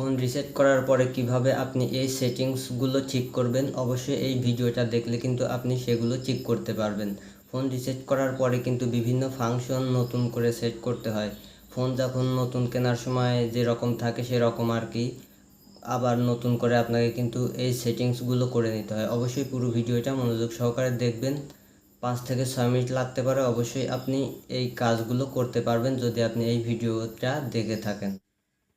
Phone reset করার পরে কীভাবে আপনি এই সেটিংসগুলো ঠিক করবেন, অবশ্যই এই ভিডিওটা দেখলে কিন্তু আপনি সেগুলো ঠিক করতে পারবেন। ফোন রিসেট করার পরে কিন্তু বিভিন্ন ফাংশন নতুন করে সেট করতে হয়। ফোন যখন নতুন কেনার সময় যেরকম থাকে সেরকম আর কি। আবার নতুন করে আপনাকে কিন্তু এই সেটিংসগুলো করে নিতে হয়। অবশ্যই পুরো ভিডিওটা মনোযোগ সহকারে দেখবেন। পাঁচ থেকে ছয় মিনিট লাগতে পারে। অবশ্যই আপনি এই কাজগুলো করতে পারবেন যদি আপনি এই ভিডিওটা দেখে থাকেন।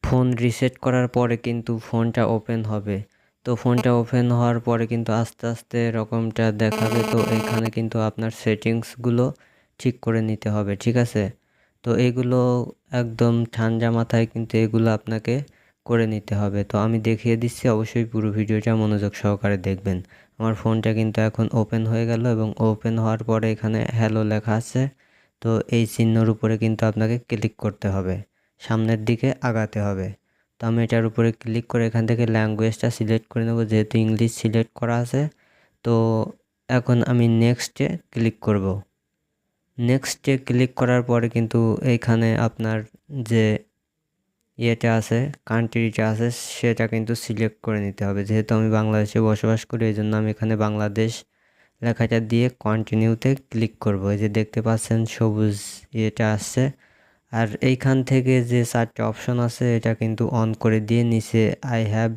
ফোন রিসেট করার পরে কিন্তু ফোনটা ওপেন হবে। তো ফোনটা ওপেন হওয়ার পরে কিন্তু আস্তে আস্তে এরকমটা দেখাবে। তো এখানে কিন্তু আপনার সেটিংসগুলো ঠিক করে নিতে হবে, ঠিক আছে? তো এগুলো একদম ঠান্ডা মাথায় কিন্তু এগুলো আপনাকে করে নিতে হবে। তো আমি দেখিয়ে দিচ্ছি, অবশ্যই পুরো ভিডিওটা মনোযোগ সহকারে দেখবেন। আমার ফোনটা কিন্তু এখন ওপেন হয়ে গেল এবং ওপেন হওয়ার পরে এখানে হ্যালো লেখা আছে। তো এই চিহ্নর উপরে কিন্তু আপনাকে ক্লিক করতে হবে। সামনের দিকে আগাতে হবে। তো আমি এটার উপরে ক্লিক করে এখান থেকে ল্যাঙ্গুয়েজটা সিলেক্ট করে নেব, যেহেতু ইংলিশ সিলেক্ট করা আছে। তো এখন আমি নেক্সটে ক্লিক করব। নেক্সটে ক্লিক করার পরে কিন্তু এইখানে আপনার যে ইয়েটা আছে কান্ট্রিটা আছে, সেটা কিন্তু সিলেক্ট করে নিতে হবে। যেহেতু আমি বাংলাদেশে বসবাস করি, এই জন্য আমি এখানে বাংলাদেশ লেখাটা দিয়ে কন্টিনিউতে ক্লিক করব। এই যে দেখতে পাচ্ছেন, সবুজ ইয়েটা আসছে। আর এইখান থেকে যে চারটে অপশন আছে, এটা কিন্তু অন করে দিয়ে নিচে আই হ্যাভ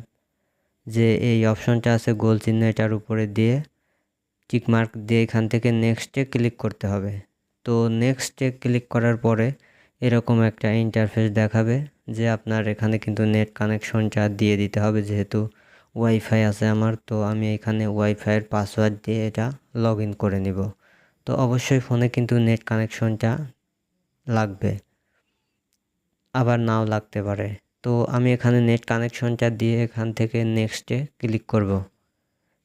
যে এই অপশনটা আছে, গোল চিহ্ন এটার উপরে দিয়ে টিকমার্ক দিয়ে এখান থেকে নেক্সটে ক্লিক করতে হবে। তো নেক্সটে ক্লিক করার পরে এরকম একটা ইন্টারফেস দেখাবে যে আপনার এখানে কিন্তু নেট কানেকশনটা দিয়ে দিতে হবে, যেহেতু ওয়াইফাই আছে আমার, তো আমি এখানে ওয়াইফাইয়ের পাসওয়ার্ড দিয়ে এটা লগ করে নিব। তো অবশ্যই ফোনে কিন্তু নেট কানেকশনটা লাগবে। আবার নাও লাগতে পারে। তো আমি এখানে নেট কানেকশনটা দিয়ে এখান থেকে নেক্সটে ক্লিক করব।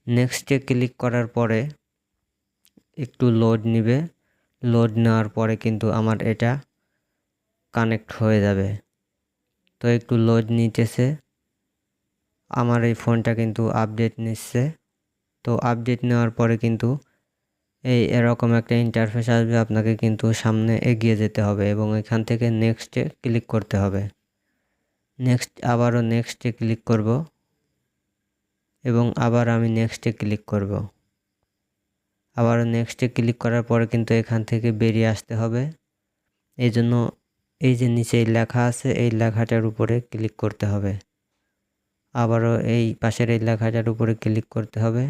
নেক্সটে ক্লিক করার পরে একটু লোড নিবে। লোড নেওয়ার পরে কিন্তু আমার এটা কানেক্ট হয়ে যাবে। তো একটু লোড নিতেছে। আমার এই ফোনটা কিন্তু আপডেট নিচ্ছে। তো আপডেট নেওয়ার পরে কিন্তু এই এরকম একটা ইন্টারফেস আসবে, আপনাকে কিন্তু সামনে এগিয়ে যেতে হবে এবং এখান থেকে নেক্সটে ক্লিক করতে হবে। নেক্সট আবারও নেক্সটে ক্লিক করব এবং আবার আমি নেক্সটে ক্লিক করব। আবারও নেক্সটে ক্লিক করার পরে কিন্তু এখান থেকে বেরিয়ে আসতে হবে। এই জন্য এই যে নিচে লেখা আছে, এই লেখাটার উপরে ক্লিক করতে হবে। আবারও এই পাশের এই লেখাটার উপরে ক্লিক করতে হবে।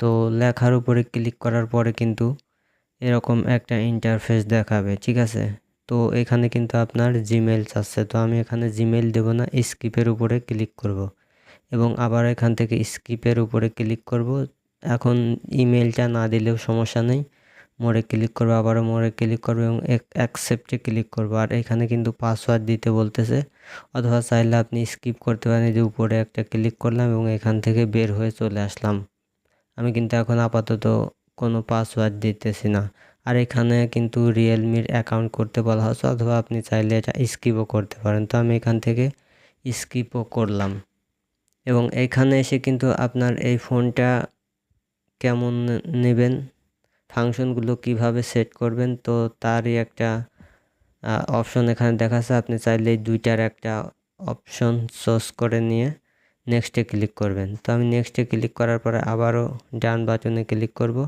তো লেখার উপরে ক্লিক করার পরে কিন্তু এরকম একটা ইন্টারফেস দেখাবে, ঠিক আছে? তো এখানে কিন্তু আপনার জিমেল চাচ্ছে তো আমি এখানে জিমেল দেব না স্কিপের উপরে ক্লিক করব। এবং আবার এখান থেকে স্কিপের উপরে ক্লিক করব। এখন ইমেলটা না দিলেও সমস্যা নেই। মোড়ে ক্লিক করব, আবারও মোড়ে ক্লিক করব এবং অ্যাকসেপ্টে ক্লিক করব। আর এখানে কিন্তু পাসওয়ার্ড দিতে বলতেছে, অথবা চাইলে আপনি স্কিপ করতে পারেন। যে উপরে একটা ক্লিক করলাম এবং এখান থেকে বের হয়ে চলে আসলাম। আমি কিন্তু এখন আপাতত কোনো পাসওয়ার্ড দিতেছি না। আর এখানে কিন্তু রিয়েলমির অ্যাকাউন্ট করতে বলা হচ্ছে অথবা আপনি চাইলে এটা স্কিপও করতে পারেন। তো আমি এখান থেকে স্কিপও করলাম। এবং এখানে এসে কিন্তু আপনার এই ফোনটা কেমন নেবেন ফাংশনগুলো কীভাবে সেট করবেন, তো তারই একটা অপশন এখানে দেখাচ্ছে। আপনি চাইলে দুইটার একটা অপশন চুজ করে নিয়ে নেক্সটে ক্লিক করবেন। তো আমি নেক্সটে ক্লিক করার পরে আবারও ডান বাটনে ক্লিক করব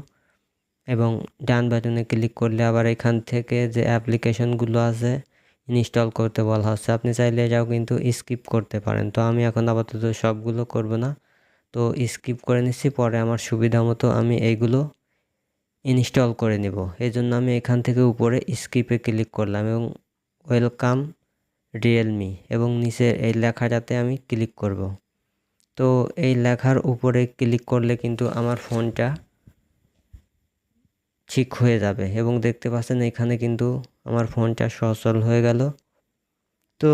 এবং ডান বাটনে ক্লিক করলে আবার এখান থেকে যে অ্যাপ্লিকেশনগুলো আছে ইনস্টল করতে বলা হচ্ছে। আপনি চাইলে এটাও কিন্তু স্কিপ করতে পারেন। তো আমি এখন আপাতত সবগুলো করব না। তো স্কিপ করে নিচ্ছি, পরে আমার সুবিধা মতো আমি এইগুলো ইনস্টল করে নেব। এই জন্য আমি এখান থেকে উপরে স্কিপে ক্লিক করলাম এবং ওয়েলকাম রিয়েলমি এবং নিচের এই লেখাটাতে আমি ক্লিক করব। তো এই লেখার উপরে ক্লিক করলে কিন্তু আমার ফোনটা ঠিক হয়ে যাবে এবং দেখতে পাচ্ছেন এখানে কিন্তু আমার ফোনটা সচল হয়ে গেল। তো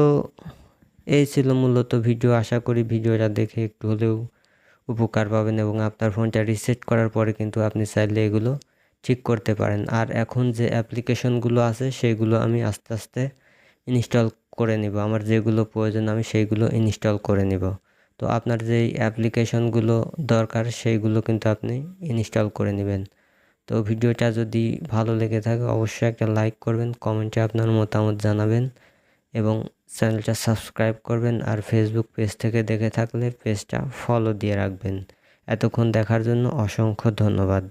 এই ছিল মূলত ভিডিও। আশা করি ভিডিওটা দেখে একটু হলেও উপকার পাবেন এবং আপনার ফোনটা রিসেট করার পরে কিন্তু আপনি চাইলে এগুলো ঠিক করতে পারেন। আর এখন যে অ্যাপ্লিকেশনগুলো আছে সেগুলো আমি আস্তে আস্তে ইনস্টল করে নিব। আমার যেগুলো প্রয়োজন আমি সেইগুলো ইনস্টল করে নিব। তো আপনার যেই অ্যাপ্লিকেশনগুলো দরকার সেইগুলো কিন্তু আপনি ইনস্টল করে নেবেন। তো ভিডিওটা যদি ভালো লেগে থাকে অবশ্যই একটা লাইক করবেন, কমেন্টে আপনার মতামত জানাবেন এবং চ্যানেলটা সাবস্ক্রাইব করবেন আর ফেসবুক পেজ থেকে দেখে থাকলে পেজটা ফলো দিয়ে রাখবেন। এতক্ষণ দেখার জন্য অসংখ্য ধন্যবাদ।